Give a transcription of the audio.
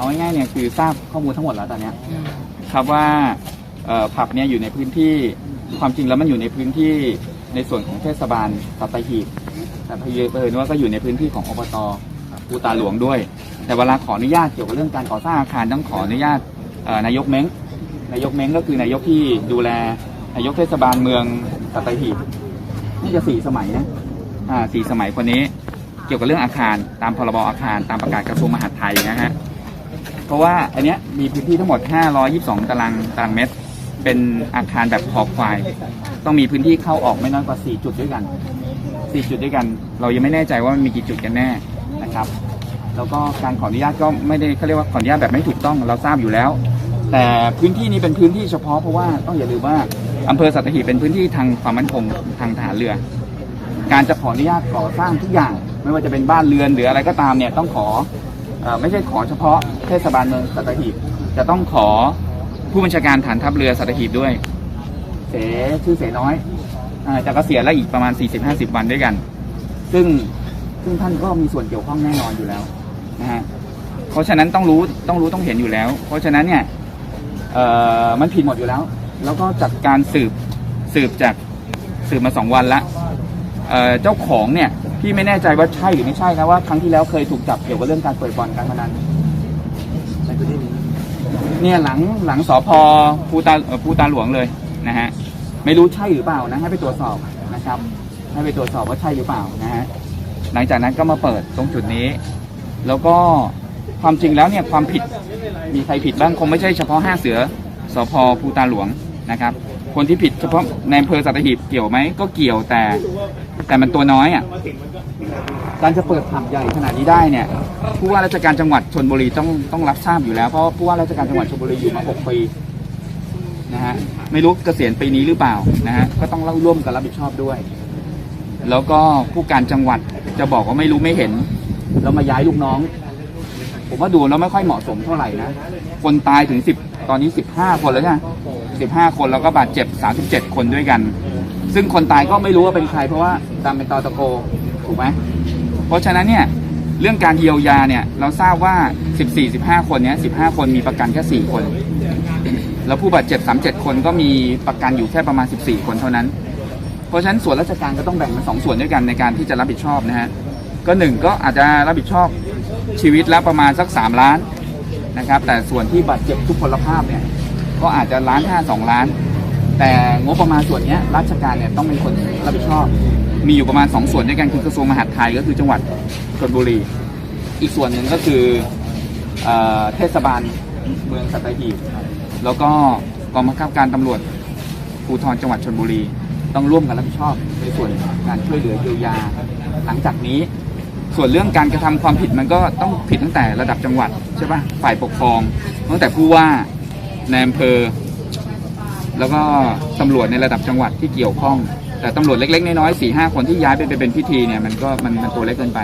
คือเอาง่ายๆเนี่ยคือทราบข้อมูลทั้งหมดแล้วตอนเนี้ยครับว่าเอ่อผับเนี่ยอยู่ในพื้นที่ความจริงแล้วมันอยู่ในพื้นที่ในส่วนของเทศบาลสัตหีบแต่พอดีเผอิญว่าก็อยู่ในพื้นที่ของอบตปูตาหลวงด้วย แต่เวลาขออนุญาตเกี่ยวกับเรื่องการก่อสร้างอาคารต้องขออนุญาตเอ่อนายกเม้งนายกเม้งก็คือนายกที่ดูแลนายกเทศบาลเมืองสัตหีบนี่จะสี่สมัยนะอ่าสี่สมัยคนนี้ เกี่ยวกับเรื่องอาคารตามพรบอาคารตามประกาศกระทรวงมหาดไทยนะฮะ เพราะว่าอันเนี้ยมีพื้นที่ทั้งหมด 522 ตารางตารางเมตร เป็นอาคารแบบขอบควาย ต้องมีพื้นที่เข้าออกไม่น้อยกว่า 4 จุดด้วยกัน 4 จุดด้วยกัน เรายังไม่แน่ใจว่ามันมีกี่จุดกันแน่นะครับ แล้วก็การขออนุญาตก็ไม่ได้เขาเรียกว่าขออนุญาตแบบไม่ถูกต้องเราทราบอยู่แล้ว แต่พื้นที่นี้เป็นพื้นที่เฉพาะเพราะว่าต้องอย่าลืมว่าอำเภอสัตหีบเป็นพื้นที่ทางความมั่นคงทางทหารเรือ การจะขออนุญาตก่อสร้างทุกอย่าง ไม่ว่าจะเป็นบ้านเรือนหรืออะไรก็ตามเนี่ยต้องขอเอ่อ ไม่ใช่ขอเฉพาะเทศบาลเมืองสัตหีบจะต้องขอผู้บัญชาการฐานทัพเรือสัตหีบด้วย เสชื่อเสน้อยจะเกษียณแล้วอีกประมาณ 40-50 วันด้วยกัน ซึ่งซึ่งท่านก็มีส่วนเกี่ยวข้องแน่นอนอยู่แล้วนะฮะเพราะฉะนั้นต้องรู้ต้องรู้ต้องเห็นอยู่แล้ว เพราะฉะนั้นเนี่ยมันผิดหมดอยู่แล้ว แล้วก็จัดการสืบสืบจากสืบมาสองวันละเจ้าของเนี่ย พี่ไม่แน่ใจว่าใช่หรือไม่ใช่นะว่าครั้งที่แล้วเคยถูกจับเกี่ยวกับเรื่องการเปิดบ่อนการพนันเนี่ยหลังหลังสพภูตาเอ่อภูตาหลวงเลยนะฮะไม่รู้ใช่หรือเปล่านะให้ไปตรวจสอบนะครับ ให้ไปตรวจสอบว่าใช่หรือเปล่านะฮะหลังจากนั้นก็มาเปิดตรงจุดนี้ แล้วก็ความจริงแล้วเนี่ยความผิดมีใครผิดบ้างคงไม่ใช่เฉพาะห้าเสือสพภูตาหลวงนะครับ คนที่ผิดเฉพาะในอำเภอสัตหีบเกี่ยวไหมก็เกี่ยวแต่ แต่มันตัวน้อยอะการจะเปิดผับใหญ่ขนาดนี้ได้เนี่ยผู้ว่าราชการจังหวัดชนบุรีต้องต้องรับทราบอยู่แล้วเพราะผู้ว่าราชการจังหวัดชนบุรีอยู่มา6ปีนะฮะไม่รู้เกษียณปีนี้หรือเปล่านะฮะก็ต้องเล่าร่วมกันรับผิดชอบด้วย แล้วก็ผู้การจังหวัดจะบอกว่าไม่รู้ไม่เห็นแล้วมาย้ายลูกน้อง ผมว่าดูแล้วไม่ค่อยเหมาะสมเท่าไหร่นะคนตายถึงสิบ ตอนนี้สิบห้าคนแล้วใช่ไหมสิบห้าคนแล้วก็บาดเจ็บสามสิบเจ็ดคนด้วยกัน ซึ่งคนตายก็ไม่รู้ว่าเป็นใครเพราะว่าตามเป็นตอตะโกถูกไหมเพราะฉะนั้นเนี่ยเรื่องการเยียวยาเนี่ยเราทราบว่า 14 15 คนเนี้ย15 คนมีประกันแค่ 4 คน แล้วผู้บาดเจ็บ 37 คนก็มีประกันอยู่แค่ประมาณ 14 คนเท่านั้น เพราะฉะนั้นส่วนราชการก็ต้องแบ่งเป็นสองส่วนด้วยกันในการที่จะรับผิดชอบนะฮะ ก็หนึ่งก็อาจจะรับผิดชอบชีวิตละประมาณสัก 3 ล้าน นะครับ แต่ส่วนที่บาดเจ็บทุกพลภาพเนี่ยก็อาจจะล้านห้าสองล้าน แต่งบประมาณส่วนนี้ราชการเนี่ยต้องเป็นคนรับผิดชอบ มีอยู่ประมาณ 2 ส่วนด้วยกันคือกระทรวงมหาดไทยก็คือจังหวัดชลบุรี อีกส่วนหนึ่งก็คือเอ่อเทศบาลเมืองสัตหีบแล้วก็กองบังคับการตำรวจภูธรจังหวัดชลบุรี ต้องร่วมกันรับผิดชอบในส่วนการช่วยเหลือเยียวยา หลังจากนี้ ส่วนเรื่องการกระทำความผิดมันก็ต้องผิดตั้งแต่ระดับจังหวัดใช่ปะฝ่ายปกครอง ตั้งแต่ผู้ว่าในอำเภอ แล้วก็ตำรวจในระดับจังหวัดที่เกี่ยวข้อง แต่ตำรวจเล็กๆน้อยๆสี่ห้าคนที่ย้ายไปไปเป็นพิธีเนี่ยมันก็มันมันตัวเล็กเกินไป